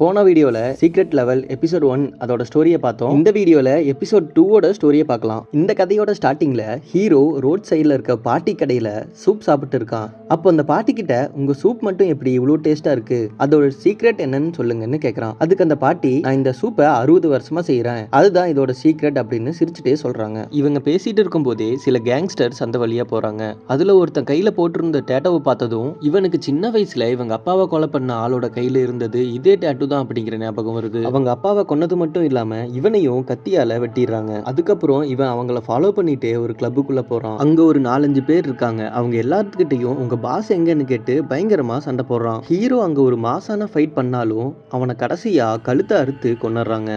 போன வீடியோவில் secret level episode one அதோட ஸ்டோரியை பார்த்தோம். இந்த வீடியோவில் எபிசோட் டூவோட ஸ்டோரியை பார்க்கலாம். இந்த கதையோட ஸ்டார்டிங்கில் ஹீரோ ரோட் சைடில் இருக்க பாட்டி கடையில் சூப் சாப்பிட்டு இருக்கான். அப்போ அந்த பாட்டி கிட்ட உங்கள் சூப் மட்டும் எப்படி இவ்வளோ டேஸ்ட்டாக இருக்கு? அதோட சீக்ரெட் என்னன்னு சொல்லுங்கன்னு கேட்குறான் அதுக்கு அந்த பாட்டி நான் இந்த சூப்பை அறுபது வருஷமா செய்கிறேன் அதுதான் இதோட சீக்ரெட் அப்படின்னு சிரிச்சுட்டே சொல்கிறாங்க இவங்க பேசிட்டு இருக்கும்போதே சில கேங்ஸ்டர்ஸ் அந்த வழியாக போகிறாங்க அதில் ஒருத்தன் கையில் போட்டிருந்த டேட்டோவை பார்த்ததும் இவனுக்கு சின்ன வயசில் இவங்க அப்பாவை கொலை பண்ண ஆளோட கையில் இருந்தது இதே டேட்டோ தான் அப்படிங்கிற ஞாபகம் வருது. அவங்க அப்பாவை கொன்னது மட்டும் இல்லாம இவனையும் கத்தியால வெட்டிடுறாங்க. அதுக்கப்புறம் இவன் அவங்கள ஃபாலோ பண்ணிட்டே ஒரு கிளப்புக்குள்ள போறான். அங்க ஒரு நாலஞ்சு பேர் இருக்காங்க. அவங்க எல்லாத்துக்கிட்டையும் உங்க பாஸ் எங்கன்னு கேட்டு பயங்கரமா சண்டை போடுறான். ஹீரோ அங்க ஒரு மாசான ஃபைட் பண்ணாலும் அவனை கடைசியா கழுத்தை அறுத்து கொண்டுடுறாங்க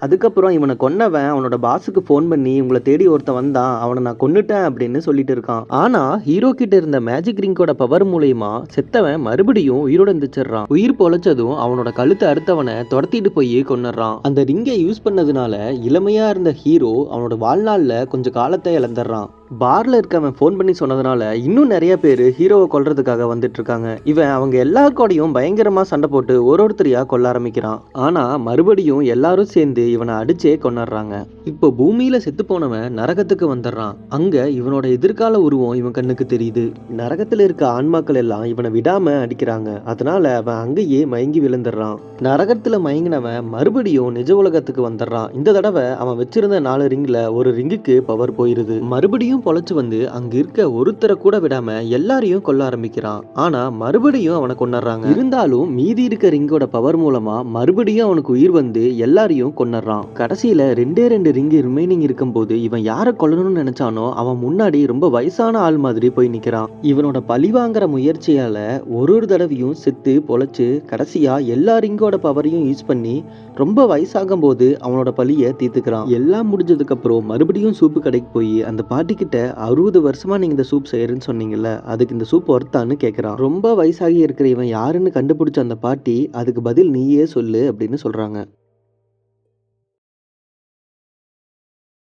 அதுக்கப்புறம் இவனை கொன்னவன் அவனோட பாஸுக்கு ஃபோன் பண்ணி உங்களை தேடி ஒருத்தன் வந்தான். அவனை நான் கொன்னுட்டேன் அப்படின்னு சொல்லிட்டு இருக்கான். ஆனா ஹீரோ கிட்ட இருந்த மேஜிக் ரிங்கோட பவர் மூலயமா செத்தவன் மறுபடியும் உயிரோட எந்திரிச்சிடுறான். உயிர் பொழைச்சதும் அவனோட கழுத்தை அறுத்தவனை துரத்திட்டு போய் கொன்னுடுறான். அந்த ரிங்கை யூஸ் பண்ணதுனால இளமையா இருந்த ஹீரோ அவனோட வாழ்நாளில் கொஞ்சம் காலத்தை இழந்துடுறான். பாரில் இருக்கவன் ஃபோன் பண்ணி சொன்னதுனால இன்னும் நிறைய பேர் ஹீரோவை கொல்றதுக்காக வந்துட்டு இருக்காங்க இவன் அவங்க எல்லாருக்கோடையும் பயங்கரமாக சண்டை போட்டு ஒரு ஒருத்தரையாக கொல்ல ஆரம்பிக்கிறான். ஆனால் மறுபடியும் எல்லாரும் சேர்ந்து இவனை அடிச்சே கொண்டாடுறாங்க இப்போ பூமியில் செத்து போனவன் நரகத்துக்கு வந்துடுறான். அங்கே இவனோட எதிர்கால உருவம் இவன் கண்ணுக்கு தெரியுது. நரகத்தில் இருக்க ஆன்மாக்கள் எல்லாம் இவனை விடாமல் அடிக்கிறாங்க. அதனால அவன் அங்கேயே மயங்கி விழுந்துடுறான். நரகத்தில் மயங்கினவன் மறுபடியும் நிஜ உலகத்துக்கு வந்துடுறான். இந்த தடவை அவன் வச்சிருந்த நாலு ரிங்கில் ஒரு ரிங்குக்கு பவர் போயிருது. மறுபடியும் பொழைச்சு வந்து அங்க இருக்க ஒருத்தரை கூட விடாம எல்லாரையும் கொல்ல ஆரம்பிக்கிறான். ஆனா மறுபடியும் அவனை கொண்டுறாங்க இருந்தாலும் மீதி இருக்க ரிங்கோட பவர் மூலமா மறுபடியும் அவனுக்கு உயிர் வந்து எல்லாரையும் கொன்னுறான். கடைசியில ரெண்டே ரெண்டு ரிங்கு ரிமைனிங் இருக்கும்போது இவன் யாரை கொல்லணும்னு நினைச்சானோ அவன் முன்னாடி ரொம்ப வயசான ஆள் மாதிரி போய் நிக்கிறான். இவனோட பழிவாங்கிற முயற்சியால ஒரு ஒரு தடவையும் செத்து பொழைச்சு கடைசியா எல்லா ரிங்கோட பவரையும் யூஸ் பண்ணி ரொம்ப வயசாகும் போது அவனோட பழிய தீர்த்துக்கிறான். எல்லாம் முடிஞ்சதுக்கு அப்புறம் மறுபடியும் சூப்பு கடைக்கு போய் அந்த பாட்டி கிட்ட அறுபது வருஷமா நீங்க இந்த சூப் செய்யறேன்னு சொன்னீங்கல்ல அதுக்கு இந்த சூப் ஒர்த்தான்னு கேட்கறான் ரொம்ப வயசாகி இருக்கிற இவன் யாருன்னு கண்டுபிடிச்ச அந்த பாட்டி அதுக்கு பதில் நீயே சொல்லு அப்படின்னு சொல்றாங்க.